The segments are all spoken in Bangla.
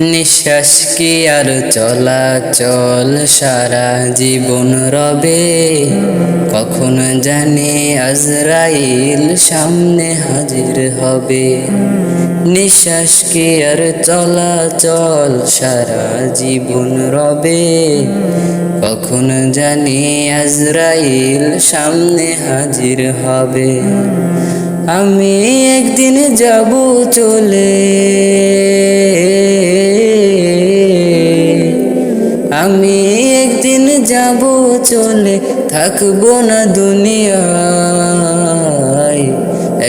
নিঃশ্বাস কি আর চলাচল সারা জীবন রবে? কখন জানে আজরাইল সামনে হাজির হবে? নিঃশ্বাস কি আর চলাচল সারা জীবন রবে? কখন জানি আজরাইল সামনে হাজির হবে? আমি একদিন যাব চলে। আমি একদিন যাব, চলে থাকব না দুনিয়ায়।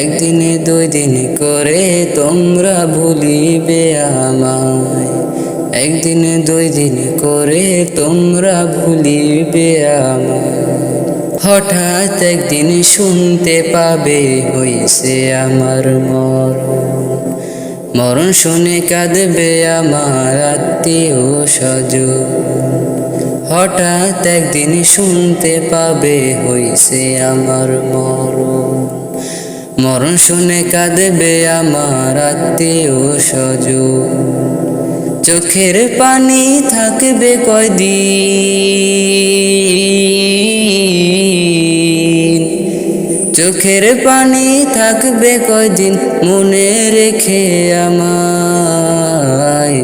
একদিনে, দুই দিন করে তোমরা ভুলিবে আমায়। একদিনে, দুই দিন করে তোমরা ভুলিবে আমায়। হঠাৎ একদিন শুনতে পাবে, হইছে আমার মরণ মরণ শুনে কাঁদবে আমার আত্মীয় স্বজ হঠাৎ একদিন শুনতে পাবে, হইছে আমার মরণ। মরণ শুনে কাঁদবে আমার আত্মীয় স্বজ চোখের পানি থাকবে কয়দিন? চোখের পানি থাকবে কয়দিন? মনে রেখে আমায়।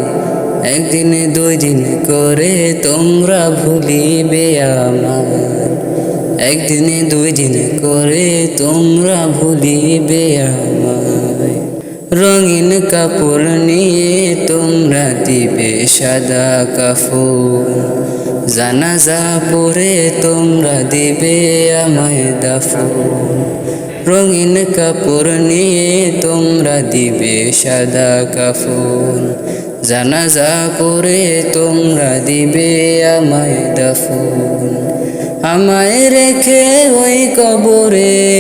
একদিনে দুই দিন করে তোমরা ভুলিবে আমায়। একদিনে দুই দিন করে তোমরা ভুলিবে আমায়। রঙিন কাপড় নিয়ে তোমরা দিবে সাদা কাফন। জানাজা পরে তোমরা দিবে আমায় দাফন। রঙিন কাপড় নিয়ে তোমরা দিবে সাদা কাফন। জানাজা পরে তোমরা দিবে আমায় দাফন। আমায় রেখে ওই কবরে।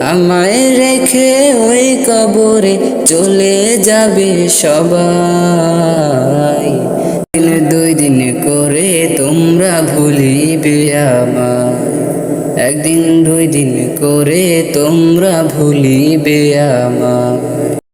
আমায় রেখে ওই কবরে চলে যাবে সবাই। দিন দুই দিন করে তোমরা ভুলিবে আমায়। একদিন দুই দিন করে তোমরা ভুলিবে আমায়।